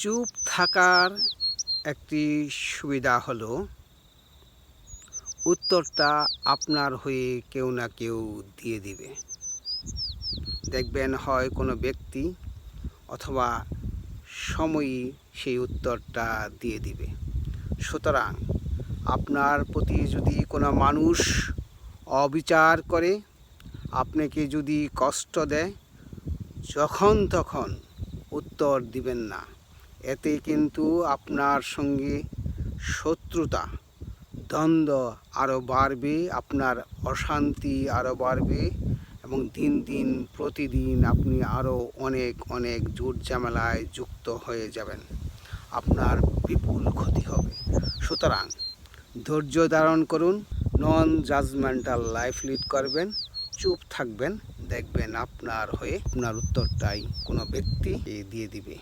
চুপ থাকার একটি সুবিধা হলো, উত্তরটা আপনার হয়ে কেউ না কেউ দিয়ে দিবে। দেখবেন হয় কোনো ব্যক্তি অথবা সময়ই সেই উত্তরটা দিয়ে দিবে। সুতরাং আপনার প্রতি যদি কোনো মানুষ অবিচার করে, আপনাকে যদি কষ্ট দেয়, যখন তখন উত্তর দিবেন না। এতে কিন্তু আপনার সঙ্গে শত্রুতা, দ্বন্দ্ব আরও বাড়বে, আপনার অশান্তি আরও বাড়বে এবং দিন দিন, প্রতিদিন আপনি আরও অনেক অনেক জুট ঝামেলায় যুক্ত হয়ে যাবেন। আপনার বিপুল ক্ষতি হবে। সুতরাং ধৈর্য ধারণ করুন নন জাজমেন্টাল লাইফ লিড করবেন, চুপ থাকবেন, দেখবেন আপনার হয়ে, আপনার উত্তরটাই কোনো ব্যক্তি দিয়ে দিবে।